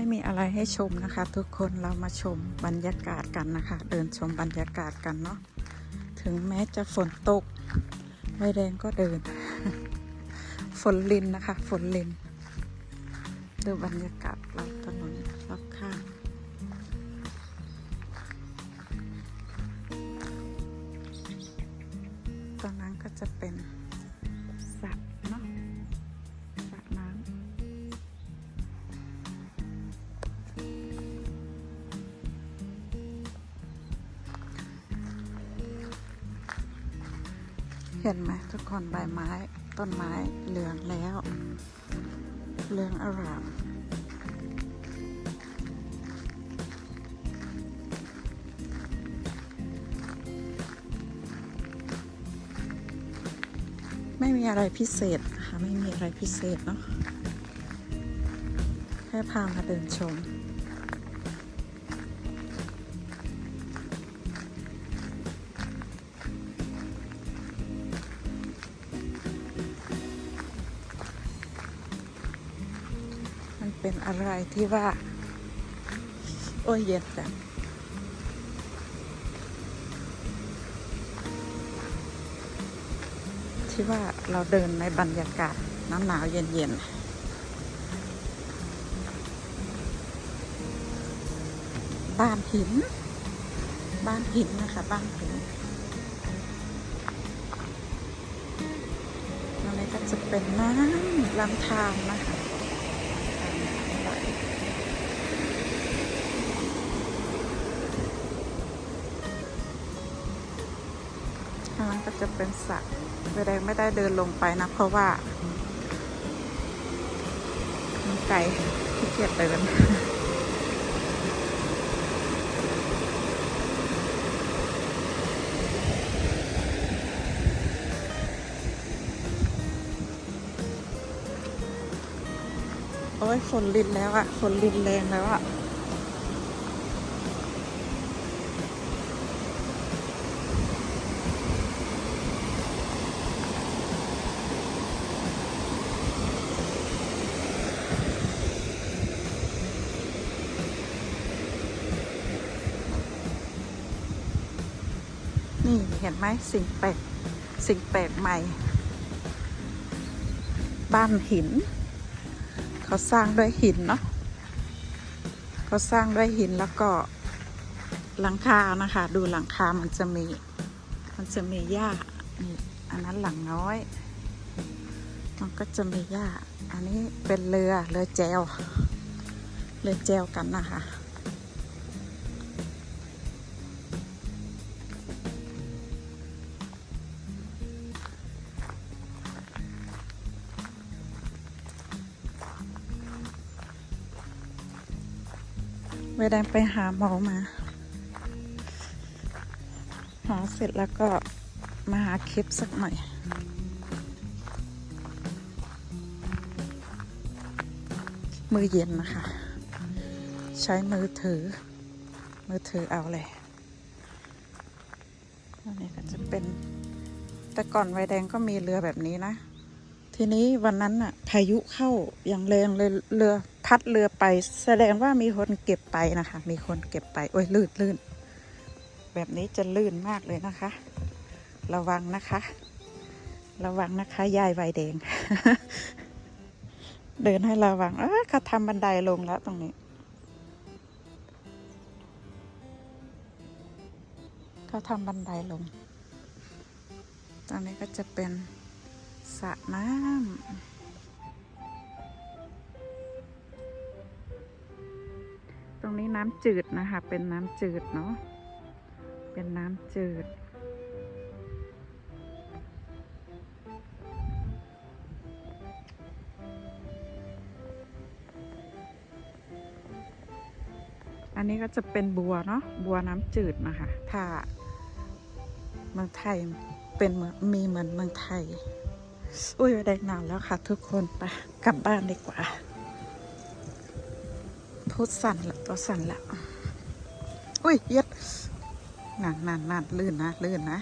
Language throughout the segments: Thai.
ไม่มีอะไรให้ชมนะคะ ทุกคนเรามาชมบรรยากาศกันนะคะ เดินชมบรรยากาศกันเนาะถึงแม้จะฝนตกใบแดงก็เดิน ฝนลินนะคะ ฝนลินดูบรรยากาศรอบถนนรอบข้างตรงนั้นก็จะเป็น ห็นไหมทุกคนใบไม้ต้นไม้เหลืองแล้ว เหลืองอร่ามไม่มีอะไรพิเศษค่ะไม่มีอะไรพิเศษเนาะแค่พามาเดินชม เป็นอะไรที่ว่า โอ้ยเย็นจังที่ว่าเราเดินในบรรยากาศหนาวหนาวเย็นเย็นๆบ้านหิน บ้านหินนะคะ บ้านหินตรงนี้ก็จะเป็นน้ำลำธารนะคะ ทางนั้นก็จะเป็นสระแสดงไม่ได้เดินลงไปนะ เพราะว่ามันไกลขี้เกียจเดินโอ้ยฝนลินแล้วอะฝนลินแรงแล้วอะ นี่เห็นไหมสิ่งแปลกสิ่งแปลกใหม่ บ้านหิน เขาสร้างด้วยหินเนาะเขาสร้างด้วยหินแล้วก็หลังคานะคะ ดูหลังคามันจะมี มันจะมีหญ้านี่อันนั้นหลังน้อย มันก็จะมีหญ้า อันนี้เป็นเรือเรือแจวเรือแจวกันนะคะ เวลาไปหาหมอมาหาเสร็จแล้วก็มาหาคลิปสักหน่อยมือเย็นนะคะ ใช้มือถือ มือถือเอาเลยอันนี้ก็จะเป็น แต่ก่อนไวแดงก็มีเรือแบบนี้นะ ทีนี้วันนั้นน่ะพายุเข้าอย่างแรงเลยเรือ พัดเรือไป แสดงว่ามีคนเก็บไปนะคะ มีคนเก็บไป โอ้ยลื่นลื่นแบบนี้จะลื่นมากเลยนะคะ ระวังนะคะ ระวังนะคะยายไวแดง เดินให้ระวังเออเขาทำบันไดลงแล้วตรงนี้เขาทำบันไดลง ตอนนี้ก็จะเป็นสระน้ำ นี้น้ำจืดนะคะ เป็นน้ำจืดเนาะ เป็นน้ำจืด อันนี้ก็จะเป็นบัวเนาะ บัวน้ำจืดนะคะ ถ้าเมืองไทยเป็นเหมือนมีเหมือนเมืองไทย อุ้ยได้หนาวแล้วค่ะทุกคนไปกลับบ้านดีกว่า พูดสั่นละตัวสั่นละอุ้ยเย็ดนั่นนั่นนั่นลื่นนะลื่นนะ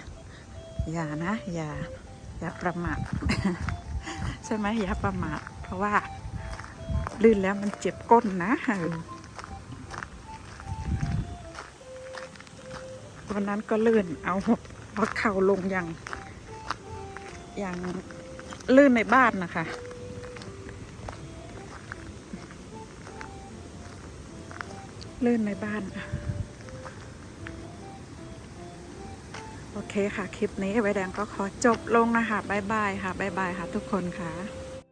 อย่านะ อย่า อย่าประมาทใช่ไหมอย่าประมาทเพราะว่า ลื่นแล้วมันเจ็บก้นนะเออวันนั้นก็ลื่นเอาหัวหัวเข่าลงอย่างอย่างลื่นในบ้านนะคะ ลื่นในบ้านโอเคค่ะ คลิปนี้ไว้แดงก็ขอจบลงนะคะบายบายค่ะบายบายค่ะ ทุกคนค่ะ